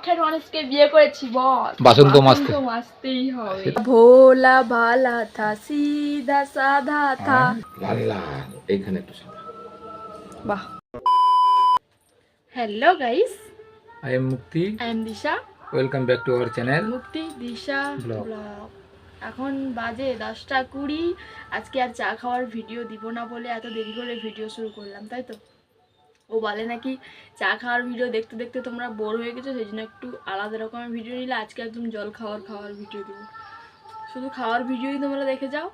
শখের মানুষকে বিয়ে করেছি বল। বাসন তো। বাসন মাজতে। তো মাজতেই হবে ভোলা ভালা থা সিধা সাধা থা। লাল লাল এইখানে একটু সাদা বাহ। Hello guys I am Mukti I am Disha welcome back to our channel Mukti Disha blog এখন বাজে দশটা কুড়ি। আজকে আর চা খাওয়ার ভিডিও দিব না বলে এত দেরি করে ভিডিও শুরু করলাম তাই তো? ও বলে নাকি চা খাওয়ার ভিডিও দেখতে দেখতে তোমরা বোর হয়ে গেছো, সেই জন্য একটু আলাদা রকমের ভিডিও নিলে আজকে একদম জল খাওয়ার খাওয়ার ভিডিও দেবো। শুধু খাওয়ার ভিডিওই তোমরা দেখে যাও।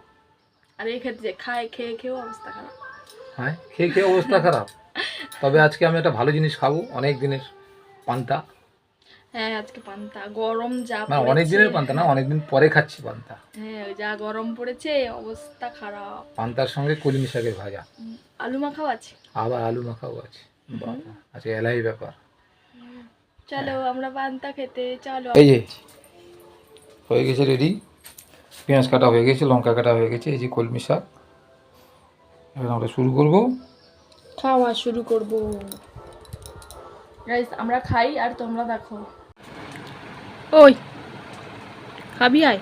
আর এই ক্ষেত্রে খায়, খেয়ে, খেয়েও অবস্থা খারাপ। হ্যাঁ খেয়ে খেয়ে অবস্থা খারাপ। তবে আজকে আমি একটা ভালো জিনিস খাব, অনেক দিনের পান্তা। হ্যাঁ আজকে পান্তা। গরম যা মানে অনেক। দিনের পান্তা না অনেকদিন পরে খাচ্ছি পান্তা। হ্যাঁ যা গরম পড়েছে অবস্থা খারাপ। পান্তার সঙ্গে কলিমি শাকের ভাজা। আলু মাখাও আছে? আবার আলু মাখাও আছে। আজকে এলাই ব্যাপার। চলো আমরা পান্তা খেতে চলো। এই যে হয়ে গেছে রেডি পেঁয়াজ কাটা হয়ে গেছে লঙ্কা কাটা হয়ে গেছে এই যে কলমি শাক এবার আমরা শুরু করব। খাওয়া শুরু করব। গাইস আমরা খাই আর তোমরা দেখো। ওই খাবি আয়।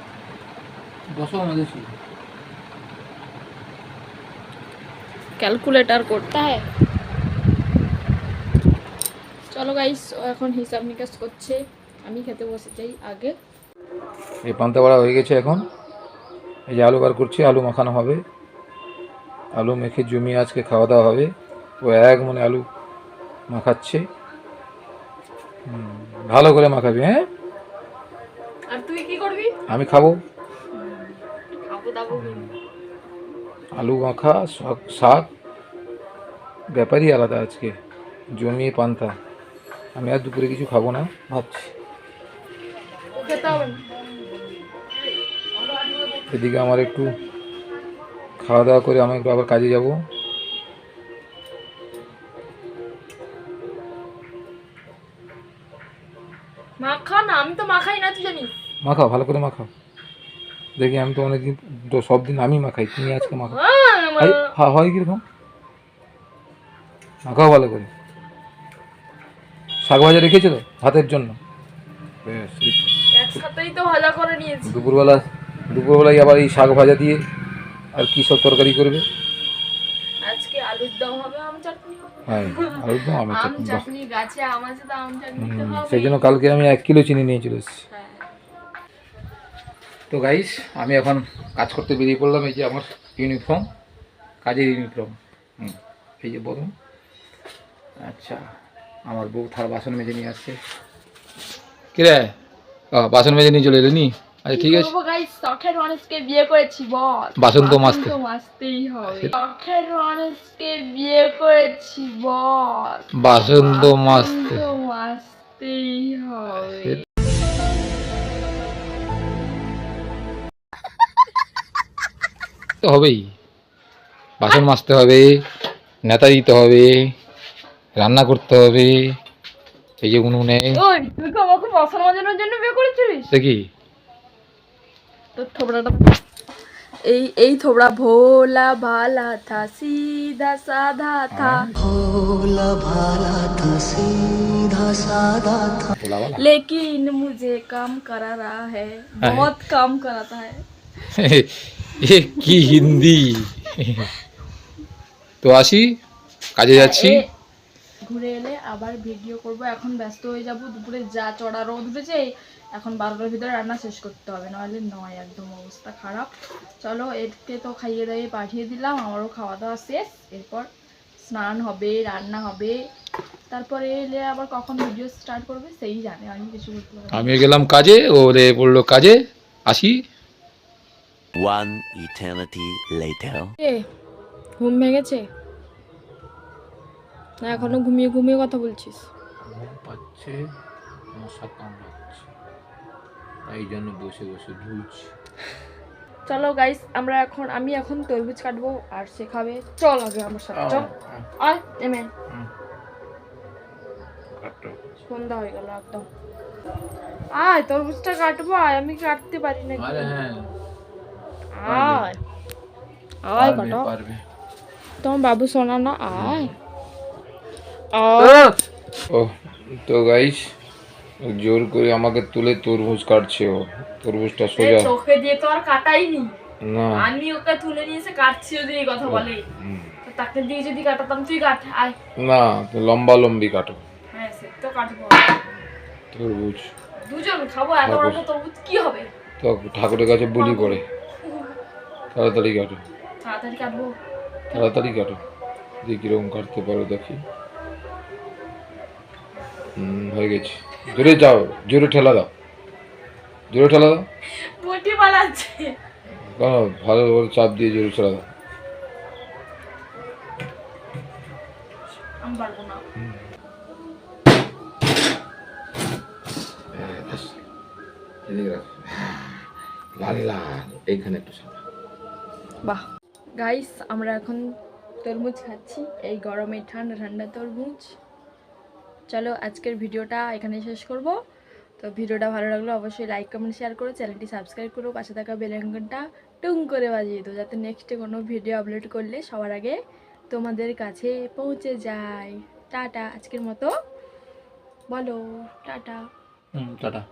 বসো আমাদের ক্যালকুলেটর করতে হয়। চলো গাইস এখন হিসাব নিকাশ করছে। আমি খেতে বসে যাই আগে। এই পান্তা বড়া হয়ে গেছে এখন। এই যে আলু বার করছি আলু মাখানো হবে। আলু মেখে জমিয়ে আজকে খাওয়া দাওয়া হবে। ও এক মনে আলু মাখাচ্ছে। হুম, ভালো করে মাখাবি হ্যাঁ? আমি খাব। আলু মাখা শাক ব্যাপারই আলাদা আজকে জমিয়ে পান্তা। আমি আর দুপুরে কিছু খাব না ভাবছি। এদিকে আমার একটু খাওয়া দাওয়া করে আমি একটু আবার কাজে যাব। মাখা না আমি তো মাখাই না তুই জানিস? মাখাও ভালো করে মাখাও। দেখি আমি তো অনেকদিন তো সব দিন আমি মাখাই তুমি আজকে মাখাও। আই, হয় কীরকম? মাখাও ভালো করে। শাক ভাজা রেখেছো তো ভাতের জন্য? দুপুরবেলা দুপুরবেলায় আবার এই শাক ভাজা দিয়ে আর কি সব তরকারি করবে? আজকে আলুর দম হবে আম চাটনি হ্যাঁ আলুর দম আম চাটনি গাছে আম আছে তো আম চাটনি তো হুম, হবে। সেই জন্য কালকে আমি এক কিলো চিনি নিয়ে চলে এসেছি। হ্যাঁ। তো গাইস আমি এখন কাজ করতে বেরিয়ে পড়লাম এই যে আমার ইউনিফর্ম কাজের ইউনিফর্ম হুম এই যে বলুন। আচ্ছা আমার বউ থার বাসন মেজে নিয়ে আসছে। কিরে? বাসন মেজে নিয়ে চলে এলি নি? আচ্ছা ঠিক আছে। গাইস শখের মানুষকে বিয়ে করেছি বল। বাসন তো মাজতে। তো মাজতেই হবে। শখের মানুষকে বিয়ে করেছি বল। বাসন তো মাসতে তো মাজতেই হবে। তো হবেই বাসন মাজতে হবে নেতা দিতে হবে রান্না করতে হবে এই যে উনুনে ওই তুই কি আমাকে বাসন মাজানোর জন্য বিয়ে করেছিলিস দেখি তোর থোবড়াটা এই এই থোবড়া ভোলা ভালা থা সিধা সাধা থা ভোলাওয়ালা लेकिन मुझे काम करा रहा है बहुत काम कराता है এ কি হিন্দি? তো আসি কাজে যাচ্ছি। ঘুরে এলে আবার ভিডিও করব। এখন ব্যস্ত হয়ে যাব দুপুরে যা চড়া রোদ উঠেছে এখন বারোটার ভিতরে রান্না শেষ করতে হবে নাহলে নয় একদম অবস্থা খারাপ। চলো এরকে তো খাইয়ে দাইয়ে পাঠিয়ে দিলাম আমারও খাওয়া দাওয়া শেষ। এরপর স্নান হবে রান্না হবে। তারপরে এলে আবার কখন ভিডিও স্টার্ট করবে সেই জানে আমি কিছু আমি গেলাম কাজে ও রে পড়ল কাজে আসি। One eternity later. এ ঘুম ভেঙেছে? না এখনও ঘুমিয়ে ঘুমিয়ে কথা বলছিস। ঘুম পাচ্ছে মশা কামড়াচ্ছে। তাই জন্য বসে বসে ঝুলছি চলো গাইস আমরা এখন আমি এখন তরমুজ কাটবো আর সে খাবে। চল আগে আমার সাথে চল। আয় এমে। সন্ধ্যা হয়ে গেল একদম। আয় তরমুজটা কাটবো আয় আমি কাটতে পারি না আরে হ্যাঁ। আয়। আয় পারবে, তোমার বাবু শোনা না আয়। আয়। ও তো গাইস জোর করে আমাকে তুলে তরমুজ কাটছে ও। তরমুজটা সোজা। তোকে দিয়ে তো আর কাটাইনি। না। আমি ওকে তুলে নিয়ে এসে কাটছি যদি এই কথা বলে। তাকে দিয়ে যদি কাটাতাম তুই কাট আয়। না লম্বা লম্বি কাটো। হ্যাঁ সে তো কাটবো। তরমুজ। দুজন খাব এত বড় তরমুজ কি হবে? তো ঠাকুরের কাছে বলি করে। তাড়াতাড়ি কাটো। তাড়াতাড়ি কাটবো? তাড়াতাড়ি কাটো। দিয়ে কীরকম কাটতে পারো দেখি। হুম হয়ে গেছে। জোরে যাও জোরে ঠেলা দাও। জোরে ঠেলা দাও। পালাচ্ছে। কেন ভালো করে চাপ দিয়ে জোরে ঠেলা দাও। আমি পারব না। লাল লাল এইখানে একটু সাদা বাহ। গাইস আমরা এখন তরমুজ খাচ্ছি। এই গরমে ঠান্ডা ঠান্ডা তরমুজ। চলো আজকের ভিডিওটা এখানে শেষ করব। তো ভিডিওটা ভালো লাগল অবশ্যই লাইক কমেন্ট শেয়ার করো চ্যানেলটি সাবস্ক্রাইব করো। পাশে থাকা বেল টুং করে বাজিয়ে দাও যাতে নেক্সটে কোনো ভিডিও আপলোড করলে সবার আগে তোমাদের কাছে পৌঁছে যায়। টাটা, আজকের মতো। বলো, টাটা। হুম, টাটা।